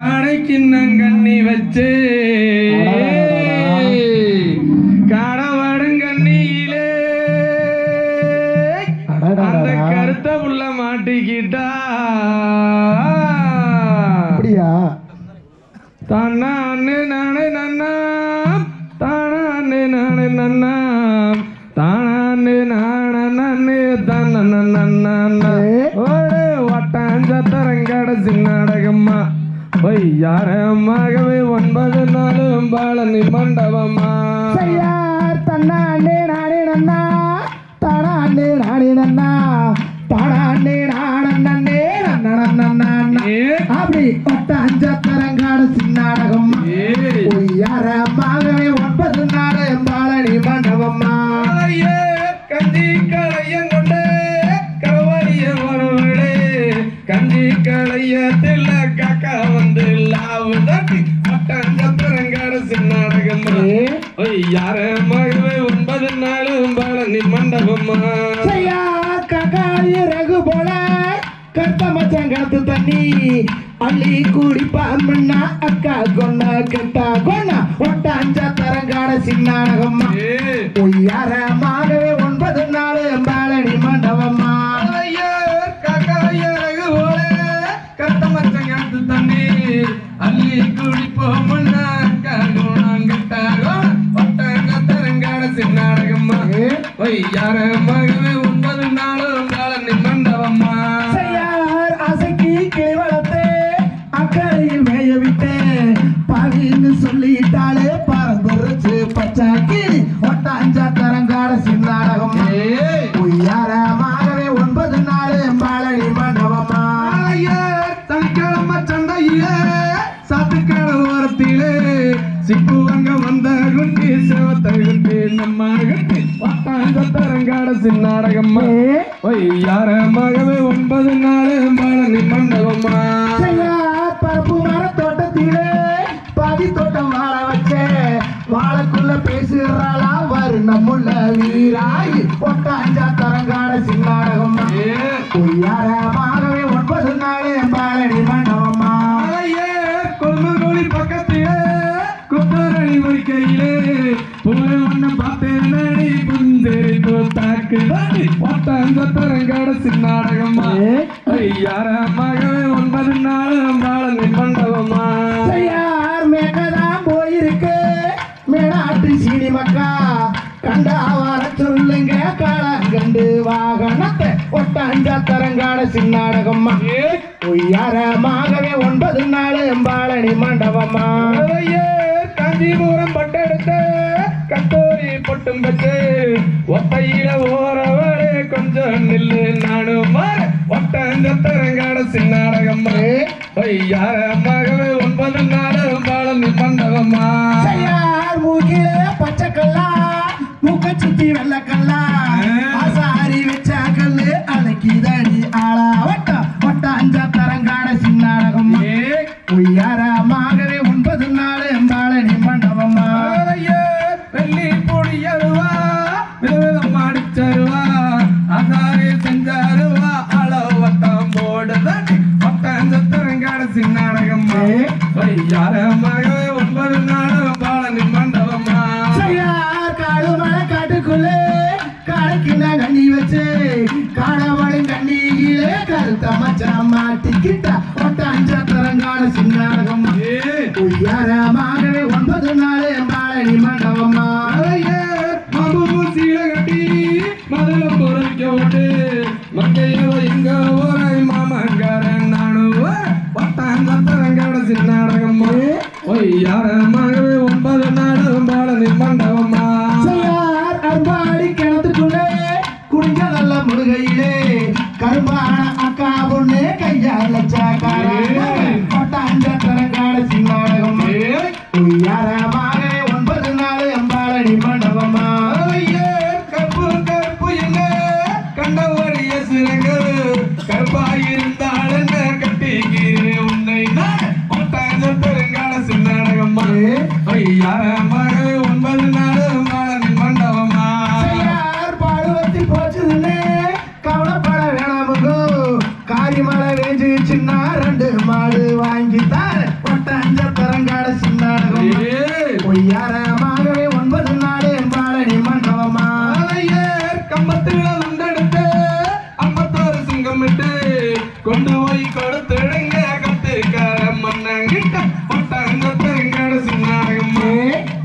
அடைக்கிண்ணங்கண்ணி வச்சு. கடவடுங்கண்ணியிலே. அந்த கருத்த உள்ள மாட்டிக்கிட்டா அப்படியா தானே நானே நன்னா தானே நானே நன்னா தானே நானே நன்னே தன்ன நன்னா ஓடு வட்டாஞ்சத்தரங்கட சின்னாடகம்மா பொய்யாரமாகவே ஒன்பது நாளும் பாலனி மண்டபமா? செய்யார் தன்னாண்டே நானே நன்னா தானாண்டே நானே நன்னா தானாண்டே நானே அப்படி ஒட்ட அஞ்சத்தரங்காடு சின்னாடகம் ஏய். பொய்யாரமாகவே ஒன்பது நாள் பாலனி மண்டபம்மா. காளையே, கஞ்சி களையத்தில் காக்கா வந்து லாவு தட்டி மட்டஞ்சத்திரங்கார சின்னாடகம்மா ஒய் யார மகவே ஒன்பது நாளும் பழனி மண்டபம்மா செய்யார் ககாய ரகு போல. கருத்த மச்சான் கருத்து தண்ணி. அள்ளி குடிப்பான்னா அக்கா கொண்ட கெட்டா கொண்ட ஒட்ட அஞ்சத்தரங்காடு சின்னாடகம்மா. ஏய். பொய்யாரமாகவே ஒன்பது நாள் பாலனி மண்டபம்மா அள்ளி சின்னாடகம்மா ஒய் யார மகவே ஒன்பது நாள் பழனி மண்டபம்மா. பரப்பு மர தோட்டத்திலே பாதி தோட்டம் வாழ வச்சே. வாழைக்குள்ள பேசுறாளா வரு நம்முள்ள வீராயி. ஒட்ட அஞ்சாத்தரங்காட சின்னாடகம்மா ஏ, பொய்யாரமாகவே ஒன்பது நாள் பாலனி மண்டபம்மா கூத்தாக்கு ஒட்டாஞ்சத்தரங்காட சின்னாடகம்மா ஐயார மகவே ஒன்பது நாள் பாலனி மண்டபமா செய்யார் மேக்கதான் போயிருக்கு. மேடாட்டு சீனி மக்கா கண்டா வர சொல்லுங்க காலங்கண்டு வாகனத்தை ஒட்ட அஞ்சாத்தரங்காட சின்னாடகம்மா பொய்யாரமாகவே ஒன்பது நாள் பாலனி மண்டபம்மா. அதையே காஞ்சிபுரம் பட்டெடுத்து கத்தோரி பொட்டும் வச்சு ஒத்தையில ஓரவளே கொஞ்சம் நில்லு நானும் ஒட்டஞ்சத்தரங்காட சின்னாடகம்மா ஐயார விதவிதம் அடிச்சருவா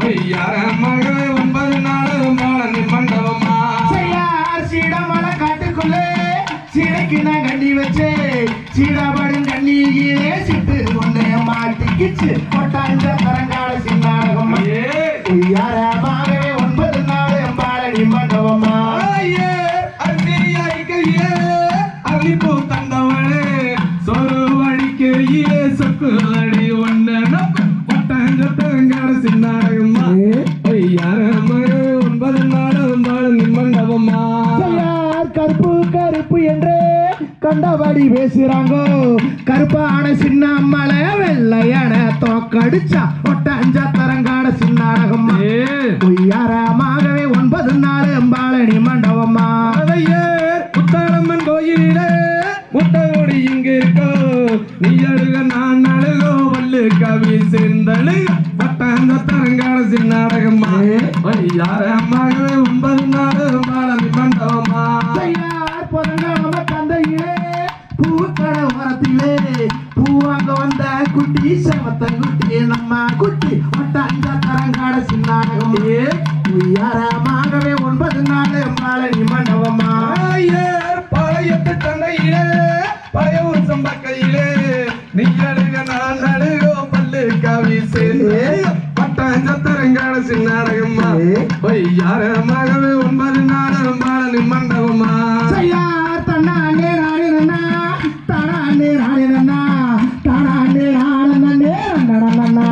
ஐயார மகள் ஒன்பது நாள் மோளனி மண்டபமா செய்யார் சீடமல காட்டுக்குள்ளே சீடைக்கு நான் கண்டி வச்சே சீடாபடும் கண்ணியிலே சிட்டு கொண்டே மாட்டிக்கிச்சு. கொட்டாஞ்ச தரங்கால சின்னாடகம் ஐயார மகவே ஒன்பது நாள் பாலனி மண்டபமா தந்தவளே. சொரு வழிக்கையே சொக்கு அடி ஒன்னு ஒட்டஞ்ச தரங்கால சின்னாடகம் ஒன்பது நாளும் வாழும் நின் மண்டபம்மா. யார் கருப்பு கருப்பு என்று கண்டபடி பேசுறாங்க? கருப்பான சின்ன மலை வெள்ளையான தோக்கடிச்சா ஒட்டஞ்ச தரங்காட சின்னாடகம்மா. ஏ, உய்யாரமாகவே ஒன்பது நாள் எம்பாளடி மண்டபமா அதையே, முத்தாரம்மன் கோயிலிலே முட்டகோடி இங்கு இருக்கோ நீ அழுக நான் அழுகோ வல்லு கவி சேர்ந்தழுக பட்டாந்த தரங்கால சின்னாடகம்மா யாரம்மாகவே ஒன்பது நாள் மாலமி மண்டபமா பொறங்காம தந்தையிலே. பூக்கட ஓரத்திலே. பூவாங்க வந்த குட்டி செவத்த குட்டி நம்ம குட்டி ஒட்டஞ்ச யாரம்மாகவே ஒன்பது நாள் மாலமி மண்டபமா? செய்யார் தன்னானே நானே நன்னா தானானே நானே நன்னா தானானே நானே நன்னே நன்னா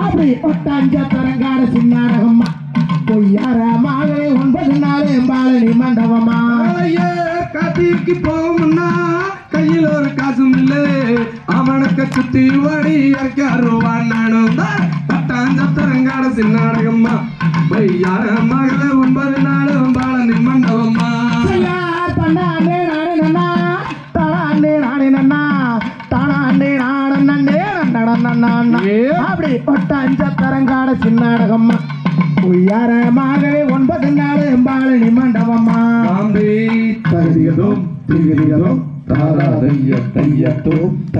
அப்படி ஒட்டஞ்ச தரங்காட சின்னாடகம்மா பொய்யாரமாகவே ஒன்பது நாள் எம்பாளடி மண்டபமா? காத்திக்கு போகும்னா கையில் ஒரு காசும் இல்லை. அவனுக்கு சுத்தி வாடி ரூபா நானும் பட்டாந்த தரங்காட சின்னாடகம்மா பையார மகள ஒன்பது நாளும் பாலனி மண்டபம்மா செய்யார் நானே நன்னா தானானே நானே நன்னா தானானே நானே நன்னே நன்னா அப்படி ஒட்டஞ்ச தரங்காட சின்னாடகம்மா பொய்யாரமாகவே ஒன்பது நாள் எம்பாளடி மண்டபமா காம்பே தகுதியதும் திகதியதும் தாராதைய தையத்தும்